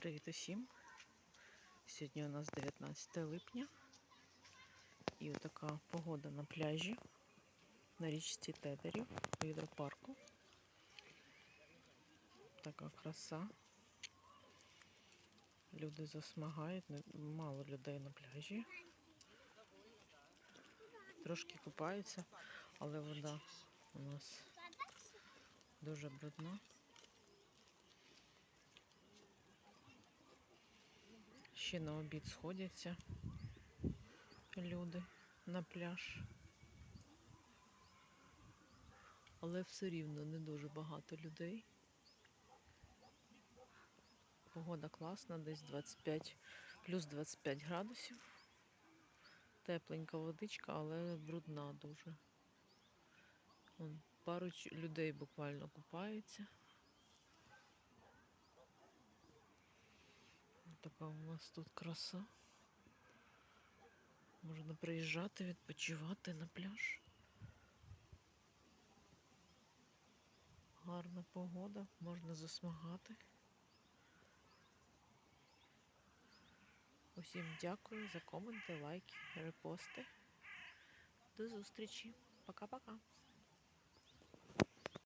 Привіт усім! Сьогодні у нас 19 липня і отака погода на пляжі на річці Тетерів у гідропарку. Така краса. Люди засмагають, мало людей на пляжі. Трошки купаються, але вода у нас дуже брудна. Ще на обід сходяться люди на пляж. Але все рівно не дуже багато людей. Погода класна, десь 25, плюс 25 градусів. Тепленька водичка, але брудна дуже. Пару людей буквально купаються. Така у нас тут краса. Можна приїжджати, відпочивати на пляж. Гарна погода, можна засмагати. Усім дякую за коменти, лайки, репости. До зустрічі. Пока-пока.